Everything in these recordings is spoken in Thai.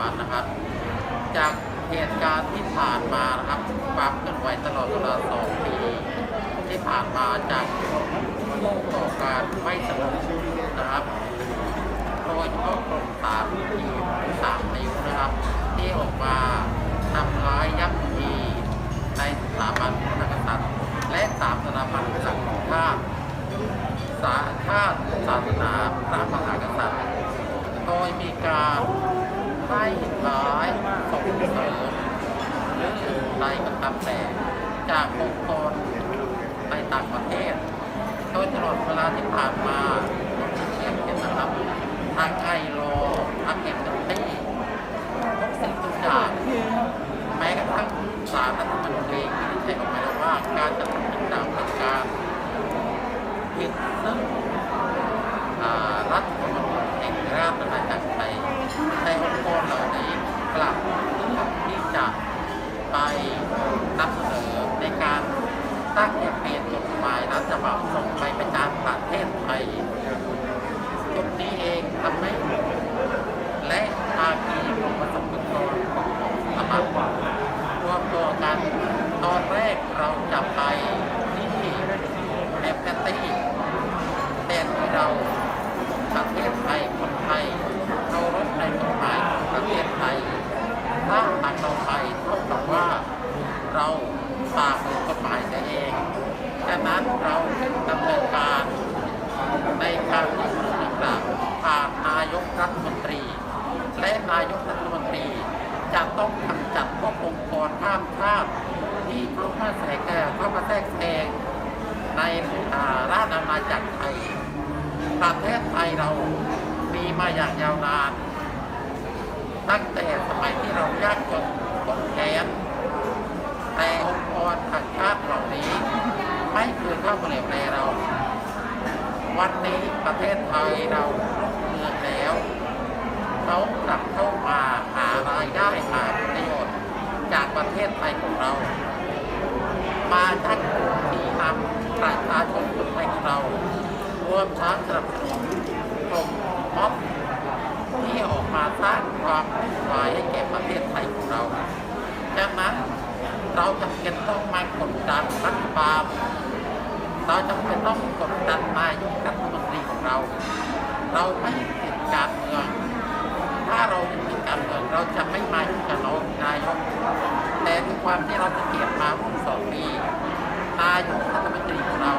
บันนะครับ จากเหตุการณ์ที่ผ่านมานะครับความเคลื่อนไหวตลอดเวลาสองปีที่ผ่านมาจากผู้ก่อการไม่สงบนะครับโดยเฉพาะกลุ่มสามทีสามนิ้วนะครับ ที่ออกมาทำร้ายยับยีในสถาบันพระกษัตริย์และสามสถาบันหลักของชาติสาชาติศาสนาพระมหากษัตริย์ โดยมีการ ให้ร้ายส่งเสริมหรือใดก็ตามแต่จากองค์กรในต่างประเทศโดยตลอดเวลาที่ผ่านมาที่เทียบกันนะครับทางไทยรอทางเอ็มตี้ทุกสิ่งทุกอย่างแม้กระทั่งสารรัฐมนูญเองที่ใช้ออกมาแล้วว่าการจะทำเป็นดาวเป็นการผิดซึ่งอ่ารัฐธรรมนูญแห่งราชอาณาจักรไทยในองค์กรเหล่านี้กลับเลือกที่จะไปนำเสนอในการ ตั้งแคมเปญกฎหมายรัฐฉบับส่งไปประจานประเทศไทยจุดนี้เองทำให้และภาคีของประสบกรของสมาคมรวมตัวกันตอนแรกเราจะไปที่แอปเปิลตี้แต่ที่เราประเทศไทยคนไทยเคารพในกฎหมายของประเทศไทยถ้าหากเราไปเท่ากับว่าเราฝ่าฝืนกฎหมาย นั้นเราดำเนินการในการที่ผู้นำกล่าวผ่านนายกรัฐมนตรี และนายกรัฐมนตรี จะต้องกำจัดพวกองค์กรข้ามชาติที่เข้ามาแทรกแซงเข้ามาแทรกแซงในราชอาณาจักรไทยประเทศไทยเรามีมาอย่างยาวนาน ตั้งแต่สมัยที่เรายากจนต้นแขนแต่องค์กรทางชาติเหล่านี้ ไม่เคยเข้ามาเหลวแลเรา วันนี้ประเทศไทยเรารุ่งเรืองแล้วเขากลับเข้ามาหารายได้หาประโยชน์ จากประเทศไทยของเรา มาชักจูงที่นำประชาชนคนไทยของเรารวมทั้งสนับสนุนกลุ่มม็อบที่ออกมาสร้างความวุ่นวายให้แก่ประเทศไทยของเราดังนั้นเราจำเป็นต้องมากดดันรัฐบาล เราจำเป็นต้องกดดันนายกรัฐมนตรีของเรา เราไม่ติดการเมือง ถ้าเรายังติดการเมืองเราจะไม่มายุ่กับน้องนายก แต่ด้วยความที่เราจะเกียรติมาร่วมสองปี นายกรัฐมนตรีของเรา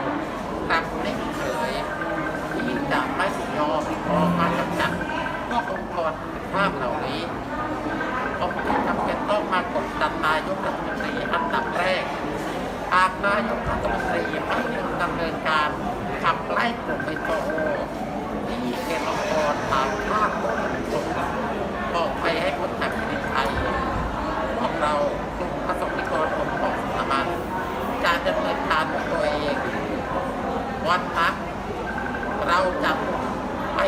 กลับนิ่เฉยที่จะไม่ยอมออกมากำจัดพวกองค์กรภาพเหล่านี้ผมจึงจำเป็นต้องมากดดันนายกรัฐมนตรี หากนายกรัฐมนตรีไม่ดำเนินการขับไล่กลุ่มไอโตที่เป็นองค์กรตามภาพของสุขออกไปให้พ้นจากแผ่นดินไทยพวกเรากลุ่มประสบนิกรของของสถาบันจะดำเนินการของตัวเองวันพักเราจะไป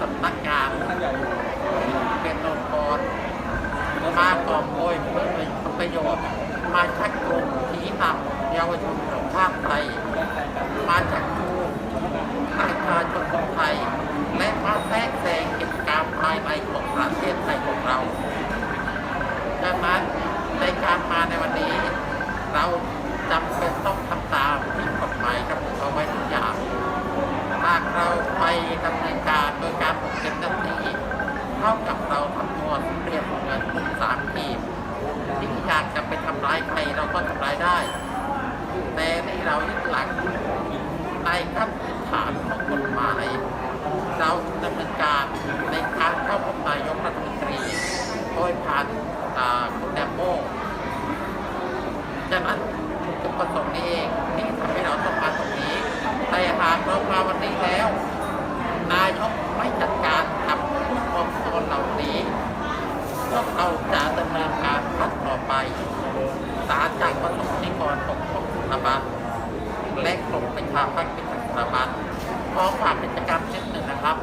สำนักงานเป็นองค์กรมากอโกยผลประโยชน์มาชักจูงชี้นำ เยาวชนของชาติไทย มาชักจูงประชาชนคนไทย และมาแทรกแซงกิจการภายในของประเทศไทยของเราดังนั้นในการมาในวันนี้ เราจำเป็นต้องทำตามที่กฎหมายกำหนดเอาไว้ทุกอย่างหากเราไปดำเนินการโดยการปกปิดหน้าที่เท่ากับานเรามาวันนี้แล้ว นายกไม่จัดการกับผู้ปกครอเหล่านี้พวกเราจะดำเนินการขั้ต่อไปสารจากประสบนิกรปกครองสถาบันและกลุ่มประชาพักเป็นสถาบันขอฝากกิจกรรมเช่นหนึ่งนะครับ